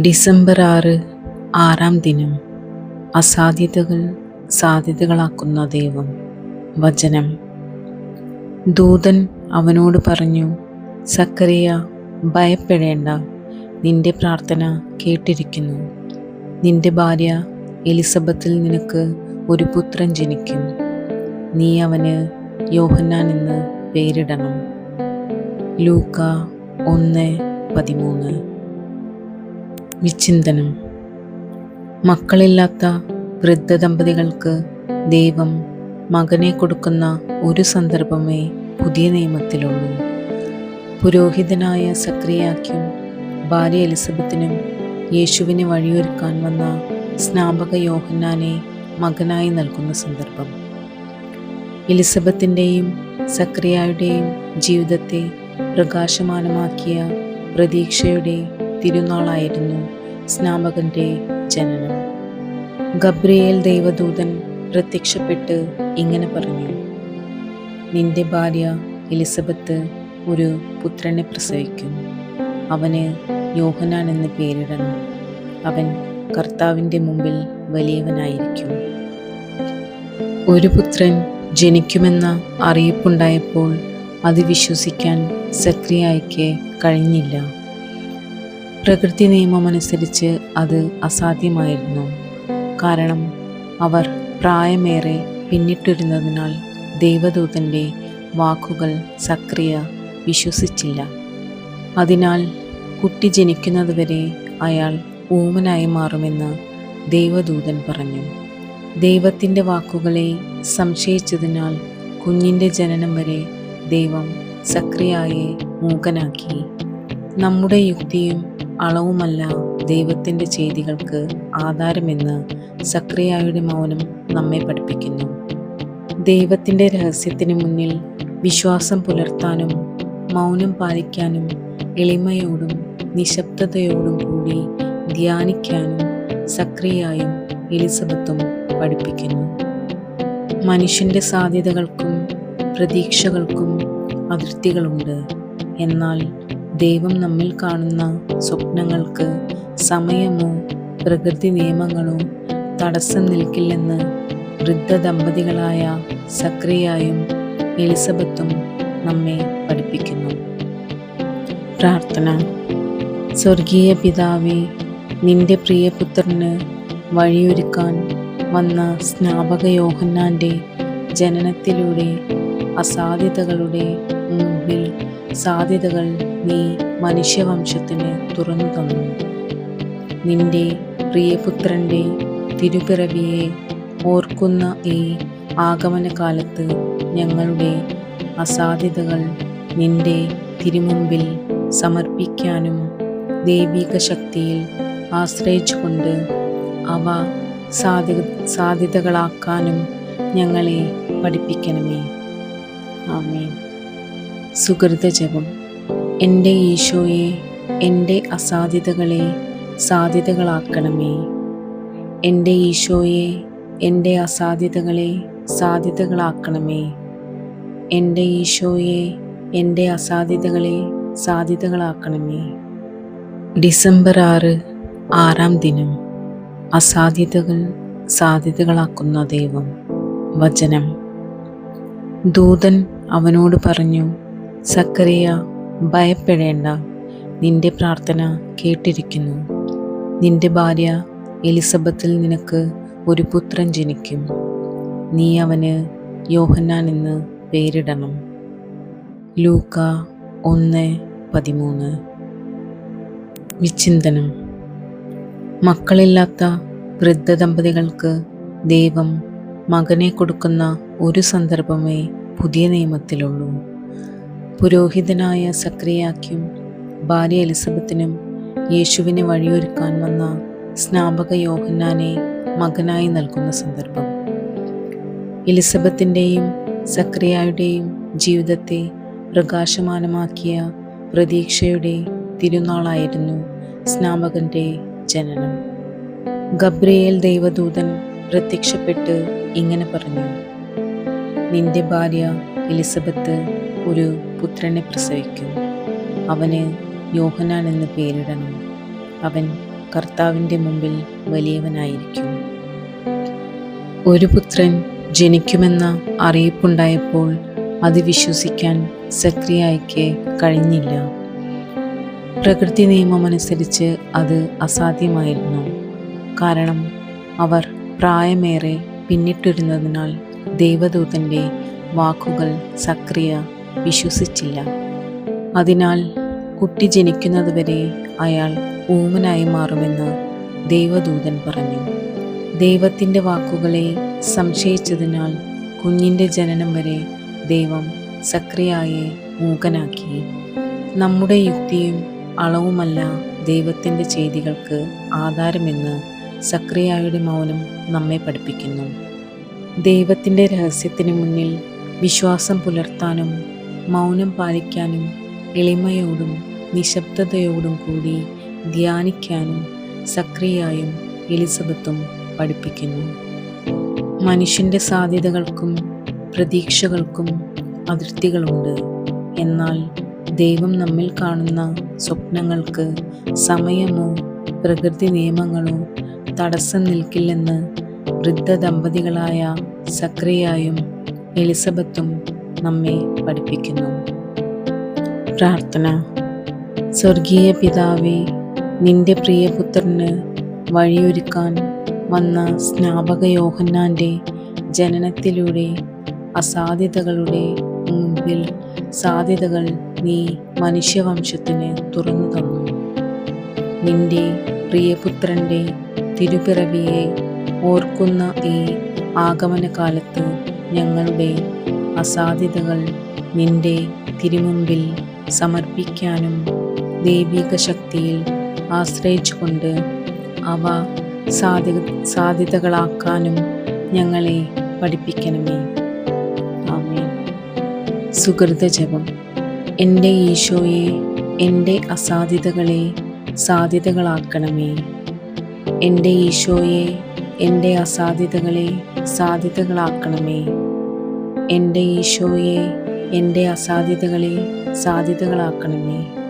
December ആറ് ആറാം ദിനം. അസാധ്യതകൾ സാധ്യതകളാക്കുന്ന ദൈവം. വചനം. ദൂതൻ അവനോട് പറഞ്ഞു സക്കറിയ ഭയപ്പെടേണ്ട. നിന്റെ പ്രാർത്ഥന കേട്ടിരിക്കുന്നു. നിന്റെ ഭാര്യ എലിസബത്തിൽ നിനക്ക് ഒരു പുത്രൻ ജനിക്കും. നീ അവന് യോഹന്നാൻ എന്ന് പേരിടണം. ലൂക്ക ഒന്ന് പതിമൂന്ന്. വിചിന്തനം. മക്കളില്ലാത്ത വൃദ്ധ ദമ്പതികൾക്ക് ദൈവം മകനെ കൊടുക്കുന്ന ഒരു സന്ദർഭമേ പുതിയ നിയമത്തിലുള്ളൂ. പുരോഹിതനായ സക്രിയാക്കും ഭാര്യ എലിസബത്തിനും യേശുവിന് വഴിയൊരുക്കാൻ വന്ന സ്നാപക യോഹന്നാനെ മകനായി നൽകുന്ന സന്ദർഭം. എലിസബത്തിന്റെയും സക്രിയായുടെയും ജീവിതത്തെ പ്രകാശമാനമാക്കിയ പ്രതീക്ഷയുടെ തിരുനാളായിരുന്നു സ്നാപകന്റെ ജനനം. ഗബ്രിയേൽ ദൈവദൂതൻ പ്രത്യക്ഷപ്പെട്ട് ഇങ്ങനെ പറഞ്ഞു നിന്റെ ഭാര്യ എലിസബത്ത് ഒരു പുത്രനെ പ്രസവിക്കും അവന് യോഹനാൻ എന്ന് പേരിടണം. അവൻ കർത്താവിന്റെ മുമ്പിൽ വലിയവനായിരിക്കും. ഒരു പുത്രൻ ജനിക്കുമെന്ന അറിയിപ്പുണ്ടായപ്പോൾ അത് വിശ്വസിക്കാൻ സക്രിയായിക്ക് കഴിഞ്ഞില്ല. പ്രകൃതി നിയമമനുസരിച്ച് അത് അസാധ്യമായിരുന്നു. കാരണം അവർ പ്രായമേറെ പിന്നിട്ടിരുന്നതിനാൽ ദൈവദൂതന്റെ വാക്കുകൾ സക്രിയ വിശ്വസിച്ചില്ല. അതിനാൽ കുട്ടി ജനിക്കുന്നതുവരെ അയാൾ ഊമനായി മാറുമെന്ന് ദൈവദൂതൻ പറഞ്ഞു. ദൈവത്തിന്റെ വാക്കുകളെ സംശയിച്ചതിനാൽ കുഞ്ഞിന്റെ ജനനം വരെ ദൈവം സക്രിയായെ മൂകനാക്കി. നമ്മുടെ യുക്തിയും അളവുമല്ല ദൈവത്തിന്റെ ചെയ്തികൾക്ക് ആധാരമെന്ന് സക്രിയായുടെ മൗനം നമ്മെ പഠിപ്പിക്കുന്നു. ദൈവത്തിന്റെ രഹസ്യത്തിന് മുന്നിൽ വിശ്വാസം പുലർത്താനും മൗനം പാലിക്കാനും എളിമയോടും നിശബ്ദതയോടും കൂടി ധ്യാനിക്കാനും സക്രിയായും എലിസബത്തും പഠിപ്പിക്കുന്നു. മനുഷ്യന്റെ സാധ്യതകൾക്കും പ്രതീക്ഷകൾക്കും അതിർത്തികളുണ്ട്. എന്നാൽ ദൈവം നമ്മിൽ കാണുന്ന സ്വപ്നങ്ങൾക്ക് സമയമോ പ്രകൃതി നിയമങ്ങളോ തടസ്സം നിൽക്കില്ലെന്ന് വൃദ്ധ ദമ്പതികളായ സക്രിയായും എലിസബത്തും നമ്മെ പഠിപ്പിക്കുന്നു. പ്രാർത്ഥന. സ്വർഗീയ പിതാവേ നിന്റെ പ്രിയപുത്രന് വഴിയൊരുക്കാൻ വന്ന സ്നാപക യോഹന്നാന്റെ ജനനത്തിലൂടെ അസാധ്യതകളുടെ മുമ്പിൽ സാധ്യതകൾ നീ മനുഷ്യവംശത്തിന് തുറന്നു തന്നു. നിന്റെ പ്രിയപുത്രന്റെ തിരുപിറവിയെ ഓർക്കുന്ന ഈ ആഗമനകാലത്ത് ഞങ്ങളുടെ അസാധ്യതകൾ നിന്റെ തിരുമുമ്പിൽ സമർപ്പിക്കാനും ദൈവിക ശക്തിയിൽ ആശ്രയിച്ചുകൊണ്ട് അവ സാധ്യ സാധ്യതകളാക്കാനും ഞങ്ങളെ പഠിപ്പിക്കണമേ. ആമേൻ. സുഹൃത ജപം എന്റെ ഈശോയെ എന്റെ അസാധ്യതകളെ സാധ്യതകളാക്കണമേ. എന്റെ ഈശോയെ എന്റെ അസാധ്യതകളെ സാധ്യതകളാക്കണമേ. എന്റെ ഈശോയെ എന്റെ അസാധ്യതകളെ സാധ്യതകളാക്കണമേ. ഡിസംബർ ആറ് ആറാം ദിനം. അസാധ്യതകൾ സാധ്യതകളാക്കുന്ന ദൈവം. വചനം. ദൂതൻ അവനോട് പറഞ്ഞു സക്കറിയ ഭയപ്പെടേണ്ട. നിന്റെ പ്രാർത്ഥന കേട്ടിരിക്കുന്നു. നിന്റെ ഭാര്യ എലിസബത്തിൽ നിനക്ക് ഒരു പുത്രൻ ജനിക്കും. നീ അവന് യോഹന്നാൻ എന്ന് പേരിടണം. ലൂക്ക ഒന്ന് പതിമൂന്ന്. വിചിന്തനം. മക്കളില്ലാത്ത വൃദ്ധ ദമ്പതികൾക്ക് ദൈവം മകനെ കൊടുക്കുന്ന ഒരു സന്ദർഭമേ പുതിയ നിയമത്തിലുള്ളൂ. പുരോഹിതനായ സക്രിയാക്കും ഭാര്യ എലിസബത്തിനും യേശുവിനെ വഴിയൊരുക്കാൻ വന്ന സ്നാപക യോഹന്നാനെ മകനായി നൽകുന്ന സന്ദർഭം. എലിസബത്തിന്റെയും സക്രിയായുടെയും ജീവിതത്തെ പ്രകാശമാനമാക്കിയ പ്രതീക്ഷയുടെ തിരുനാളായിരുന്നു സ്നാപകന്റെ ജനനം. ഗബ്രിയേൽ ദൈവദൂതൻ പ്രത്യക്ഷപ്പെട്ട് ഇങ്ങനെ പറഞ്ഞു നിന്റെ ഭാര്യ എലിസബത്ത് ഒരു പുത്രനെ പ്രസവിക്കും. അവന് യോഹനാൻ എന്ന് പേരിടണം. അവൻ കർത്താവിന്റെ മുമ്പിൽ വലിയവനായിരിക്കും. ഒരു പുത്രൻ ജനിക്കുമെന്ന അറിയിപ്പുണ്ടായപ്പോൾ അത് വിശ്വസിക്കാൻ സക്രിയായിക്ക് കഴിഞ്ഞില്ല. പ്രകൃതി നിയമമനുസരിച്ച് അത് അസാധ്യമായിരുന്നു. കാരണം അവർ പ്രായമേറെ പിന്നിട്ടിരുന്നതിനാൽ ദൈവദൂതന്റെ വാക്കുകൾ സക്രിയ വിശ്വസിച്ചില്ല. അതിനാൽ കുട്ടി ജനിക്കുന്നതുവരെ അയാൾ ഊമനായി മാറുമെന്ന് ദൈവദൂതൻ പറഞ്ഞു. ദൈവത്തിന്റെ വാക്കുകളെ സംശയിച്ചതിനാൽ കുഞ്ഞിന്റെ ജനനം വരെ ദൈവം സക്രിയായെ മൂകനാക്കി. നമ്മുടെ യുക്തിയും അളവുമല്ല ദൈവത്തിന്റെ ചെയ്തികൾക്ക് ആധാരമെന്ന് സക്രിയായുടെ മൗനം നമ്മെ പഠിപ്പിക്കുന്നു. ദൈവത്തിന്റെ രഹസ്യത്തിന് മുന്നിൽ വിശ്വാസം പുലർത്താനും മൗനം പാലിക്കാനും എളിമയോടും നിശബ്ദതയോടും കൂടി ധ്യാനിക്കാനും സക്രിയായും എലിസബത്തും പഠിപ്പിക്കുന്നു. മനുഷ്യന്റെ സാധ്യതകൾക്കും പ്രതീക്ഷകൾക്കും അതിർത്തികളുണ്ട്. എന്നാൽ ദൈവം നമ്മിൽ കാണുന്ന സ്വപ്നങ്ങൾക്ക് സമയമോ പ്രകൃതി നിയമങ്ങളോ തടസ്സം നിൽക്കില്ലെന്ന് വൃദ്ധ ദമ്പതികളായ സക്രിയായും എലിസബത്തും നമ്മെ പഠിപ്പിക്കുന്നു. പ്രാർത്ഥന. സ്വർഗീയ പിതാവെ നിന്റെ പ്രിയപുത്രന് വഴിയൊരുക്കാൻ വന്ന സ്നാപക യോഹന്നാന്റെ ജനനത്തിലൂടെ അസാധ്യതകളുടെ മുമ്പിൽ സാധ്യതകൾ നീ മനുഷ്യവംശത്തിന് തുറന്നു തന്നു. നിന്റെ പ്രിയപുത്രന്റെ തിരുപിറവിയെ ഓർക്കുന്ന ഈ ആഗമനകാലത്ത് ഞങ്ങളുടെ അസാധ്യതകൾ നിന്റെ തിരുമുമ്പിൽ സമർപ്പിക്കാനും ദൈവിക ശക്തിയിൽ ആശ്രയിച്ചുകൊണ്ട് അവ സാധ്യ സാധ്യതകളാക്കാനും ഞങ്ങളെ പഠിപ്പിക്കണമേ. ആമേ സുഹൃതജപം എന്റെ ഈശോയെ എന്റെ അസാധ്യതകളെ സാധ്യതകളാക്കണമേ. എന്റെ ഈശോയെ എന്റെ അസാധ്യതകളെ സാധ്യതകളാക്കണമേ. എന്റെ ഈശോയെ എന്റെ അസാധ്യതകളെ സാധ്യതകളാക്കണമേ.